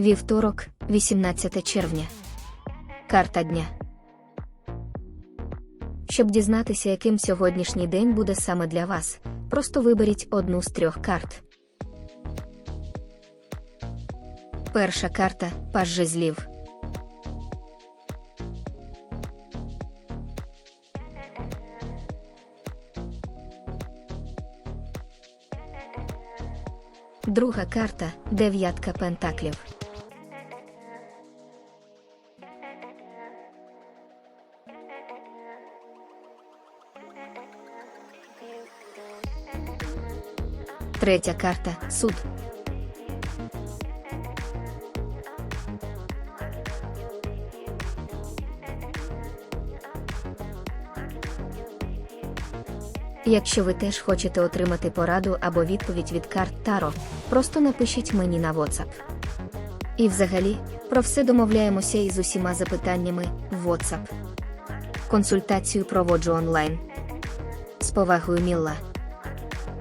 Вівторок, 18 червня. Карта дня. Щоб дізнатися, яким сьогоднішній день буде саме для вас, просто виберіть одну з трьох карт. Перша карта Паж жезлів. Друга карта Дев'ятка пентаклів. Третя карта Суд. Якщо ви теж хочете отримати пораду або відповідь від карт Таро, просто напишіть мені на WhatsApp. І взагалі, про все домовляємося із усіма запитаннями в WhatsApp. Консультацію проводжу онлайн. З повагою Мілла.